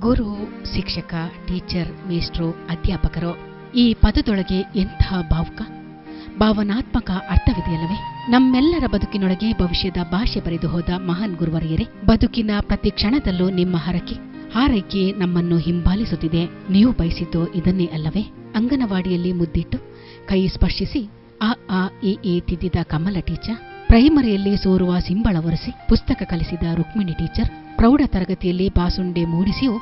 ಗುರು, ಶಿಕ್ಷಕ, ಟೀಚರ್ ಮೇಸ್ಟ್ರು ಅಧ್ಯಾಪಕರು, ಈ ಪದದೊಳಗೆ ಎಂಥ ಭಾವುಕ? ಭಾವನಾತ್ಮಕ ಅರ್ಥವಿದೆಯಲ್ಲವೇ? ನಮ್ಮೆಲ್ಲರ ಬದುಕಿನೊಳಗೆ ಭವಿಷ್ಯದ ಭಾಷೆ ಬರೆದು ಹೋದ ಮಹಾನ್ ಗುರುವರಿಯರೇ, ಬದುಕಿನ ಪ್ರತಿ ಕ್ಷಣದಲ್ಲೂ ನಿಮ್ಮ ಹರಕೆ, ಹಾರೈಕೆ ನಮ್ಮನ್ನು ಹಿಂಬಾಲಿಸುತ್ತಿದೆ. ನೀವು ಬಯಸಿದ್ದು ಇದನ್ನೇ ಅಲ್ಲವೇ? ಅಂಗನವಾಡಿಯಲ್ಲಿ ಮುದ್ದಿಟ್ಟು, ಕೈ ಸ್ಪರ್ಶಿಸಿ, ಆ ಆ ಈ ತಿದ್ದಿದ ಕಮಲ ಟೀಚರ್, ಪ್ರೈಮರಿಯಲ್ಲಿ ಸೋರುವ ಸಿಂಬಳ ಒರೆಸಿ, ಪುಸ್ತಕ ಕಲಿಸಿದ ರುಕ್ಮಿಣಿ ಟೀಚರ್ ಪ್ರೌಢ ತರಗತಿಯಲ್ಲಿ ಬಾಸುಂಡೆ ಮೂಡಿಸಿಯೂ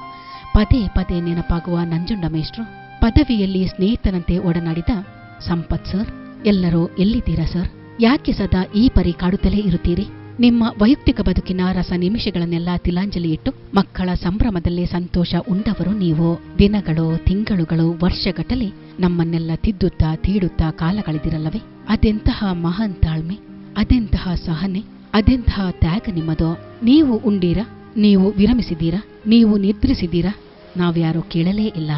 ಪದೇ ಪದೇ ನೆನಪಾಗುವ ನಂಜುಂಡ ಮೇಷ್ಟ್ರು. ಪದವಿಯಲ್ಲಿ ಸ್ನೇಹಿತನಂತೆ ಒಡನಾಡಿದ ಸಂಪತ್ ಸರ್, ಎಲ್ಲರೂ ಎಲ್ಲಿದ್ದೀರಾ ಸರ್? ಯಾಕೆ ಸದಾ ಈ ಪರಿ ಕಾಡುತ್ತಲೇ ಇರುತ್ತೀರಿ? ನಿಮ್ಮ ವೈಯಕ್ತಿಕ ಬದುಕಿನ ರಸ ನಿಮಿಷಗಳನ್ನೆಲ್ಲ ತಿಲಾಂಜಲಿ ಇಟ್ಟು, ಮಕ್ಕಳ ಸಂಭ್ರಮದಲ್ಲಿ ಸಂತೋಷ ಉಂಡವರು ನೀವು. ದಿನಗಳು, ತಿಂಗಳುಗಳು, ವರ್ಷಗಟ್ಟಲೆ ನಮ್ಮನ್ನೆಲ್ಲ ತಿದ್ದುತ್ತಾ, ತೀಡುತ್ತಾ ಕಾಲ ಕಳೆದಿರಲ್ಲವೇ ಅದೆಂತಹ ಮಹಾನ್ ತಾಳ್ಮೆ, ಅದೆಂತಹ ಸಹನೆ, ಅದೆಂತಹ ತ್ಯಾಗ ನಿಮ್ಮದು? ನೀವು ಉಂಡೀರಾ? ನೀವು ವಿರಮಿಸಿದ್ದೀರಾ? ನೀವು ನಿದ್ರಿಸಿದ್ದೀರಾ? ನಾವ್ಯಾರೂ ಕೇಳಲೇ ಇಲ್ಲ.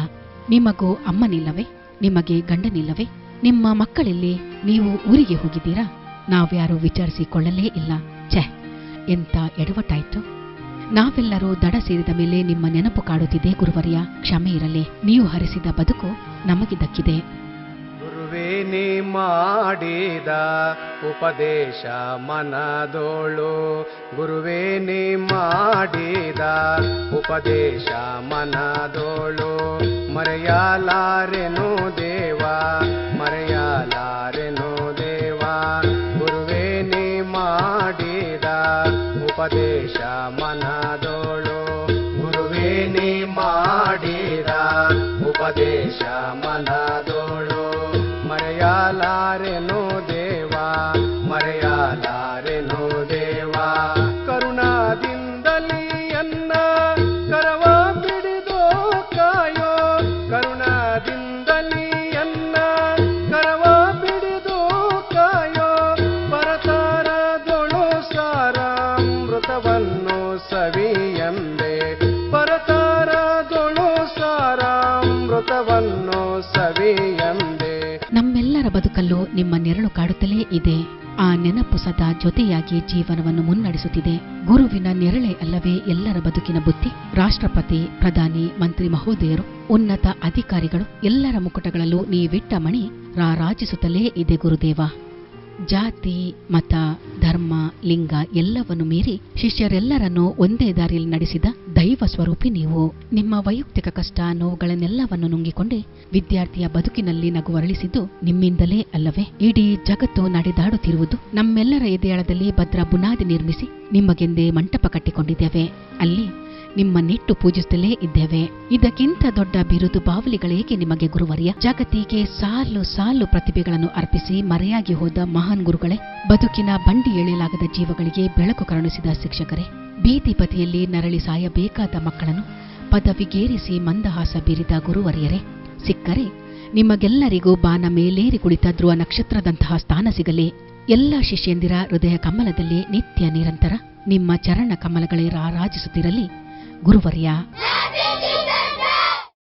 ನಿಮಗೂ ಅಮ್ಮನಿಲ್ಲವೇ? ನಿಮಗೆ ಗಂಡನಿಲ್ಲವೇ? ನಿಮ್ಮ ಮಕ್ಕಳಲ್ಲಿ ನೀವು ಊರಿಗೆ ಹೋಗಿದ್ದೀರಾ? ನಾವ್ಯಾರೂ ವಿಚಾರಿಸಿಕೊಳ್ಳಲೇ ಇಲ್ಲ. ಛೆ ಎಂತ ಎಡವಟ್ಟಾಯ್ತು. ನಾವೆಲ್ಲರೂ ದಡ ಸೇರಿದ ಮೇಲೆ ನಿಮ್ಮ ನೆನಪು ಕಾಡುತ್ತಿದೆ ಗುರುವರ್ಯ. ಕ್ಷಮೆ ಇರಲಿ. ನೀವು ಹರಿಸಿದ ಬದುಕು ನಮಗೆ ದಕ್ಕಿದೆ ನೀ ಮಾಡಿದ ಉಪದೇಶ ಮನದೋಳು. ಗುರುವೇ, ನೀ ಮಾಡಿದ ಉಪದೇಶ ಮನದೋಳು. ಮರೆಯಲಾರೆನು ದೇವ ಮರೆಯಲಾರೆನು ದೇವ. ಗುರುವೇ, ನೀ ಮಾಡಿದ ಉಪದೇಶ ಮನದೋಳು. ಗುರುವೇ, ನೀ ಮಾಡಿದ ಉಪದೇಶ ಮನದೋಳು ಸಾರಾಮೃತವನ್ನು ಸವಿಯಂದೆ ನಮ್ಮೆಲ್ಲರ ಬದುಕಲ್ಲೂ ನಿಮ್ಮ ನೆರಳು ಕಾಡುತ್ತಲೇ ಇದೆ. ಆ ನೆನಪು ಸದಾ ಜೊತೆಯಾಗಿ ಜೀವನವನ್ನು ಮುನ್ನಡೆಸುತ್ತಿದೆ. ಗುರುವಿನ ನೆರಳೆ ಅಲ್ಲವೇ ಎಲ್ಲರ ಬದುಕಿನ ಬುದ್ಧಿ. ರಾಷ್ಟ್ರಪತಿ, ಪ್ರಧಾನಿ, ಮಂತ್ರಿ ಮಹೋದಯರು, ಉನ್ನತ ಅಧಿಕಾರಿಗಳು ಎಲ್ಲರ ಮುಕುಟಗಳಲ್ಲೂ ನೀವಿಟ್ಟ ಮಣಿ ರಾರಾಜಿಸುತ್ತಲೇ ಇದೆ ಗುರುದೇವ. ಜಾತಿ, ಮತ, ಧರ್ಮ, ಲಿಂಗ ಎಲ್ಲವನ್ನು ಮೀರಿ ಶಿಷ್ಯರೆಲ್ಲರನ್ನೂ ಒಂದೇ ದಾರಿಯಲ್ಲಿ ನಡೆಸಿದ ದೈವ ಸ್ವರೂಪಿ ನೀವು. ನಿಮ್ಮ ವೈಯಕ್ತಿಕ ಕಷ್ಟ, ನೋವುಗಳನ್ನೆಲ್ಲವನ್ನು ನುಂಗಿಕೊಂಡೇ ವಿದ್ಯಾರ್ಥಿಯ ಬದುಕಿನಲ್ಲಿ ನಗುವರಳಿಸಿದ್ದು ನಿಮ್ಮಿಂದಲೇ ಅಲ್ಲವೇ? ಇಡೀ ಜಗತ್ತು ನಡೆದಾಡುತ್ತಿರುವುದು ನಮ್ಮೆಲ್ಲರ ಎದೆಯಾಳದಲ್ಲಿ ಭದ್ರ ಬುನಾದಿ ನಿರ್ಮಿಸಿ ನಿಮಗೆಂದೇ ಮಂಟಪ ಕಟ್ಟಿಕೊಂಡಿದ್ದೇವೆ. ಅಲ್ಲಿ ನಿಮ್ಮ ನೆಟ್ಟು ಪೂಜಿಸುತ್ತಲೇ ಇದ್ದೇವೆ. ಇದಕ್ಕಿಂತ ದೊಡ್ಡ ಬಿರುದು ಬಾವಲಿಗಳೇಕೆ ನಿಮಗೆ ಗುರುವರ್ಯ? ಜಗತ್ತಿಗೆ ಸಾಲು ಸಾಲು ಪ್ರತಿಭೆಗಳನ್ನು ಅರ್ಪಿಸಿ ಮರೆಯಾಗಿ ಹೋದ ಮಹಾನ್ ಗುರುಗಳೇ, ಬದುಕಿನ ಬಂಡಿ ಎಳೆಯಲಾಗದ ಜೀವಗಳಿಗೆ ಬೆಳಕು ಕರುಣಿಸಿದ ಶಿಕ್ಷಕರೇ. ಬೀದಿ ಬದಿಯಲ್ಲಿ ನರಳಿ ಸಾಯಬೇಕಾದ ಮಕ್ಕಳನ್ನು ಪದವಿಗೇರಿಸಿ ಮಂದಹಾಸ ಬೀರಿದ ಗುರುವರಿಯರೇ, ಸಿಕ್ಕರೆ, ನಿಮಗೆಲ್ಲರಿಗೂ ಬಾನ ಮೇಲೇರಿ ಕುಳಿತ ಧ್ರುವ ನಕ್ಷತ್ರದಂತಹ ಸ್ಥಾನ ಸಿಗಲಿ. ಎಲ್ಲ ಶಿಷ್ಯಂದಿರ ಹೃದಯ ಕಮಲದಲ್ಲಿ ನಿತ್ಯ ನಿರಂತರ ನಿಮ್ಮ ಚರಣ ಕಮಲಗಳೇ ರಾರಾಜಿಸುತ್ತಿರಲಿ. ಗುರುವರ್ಯ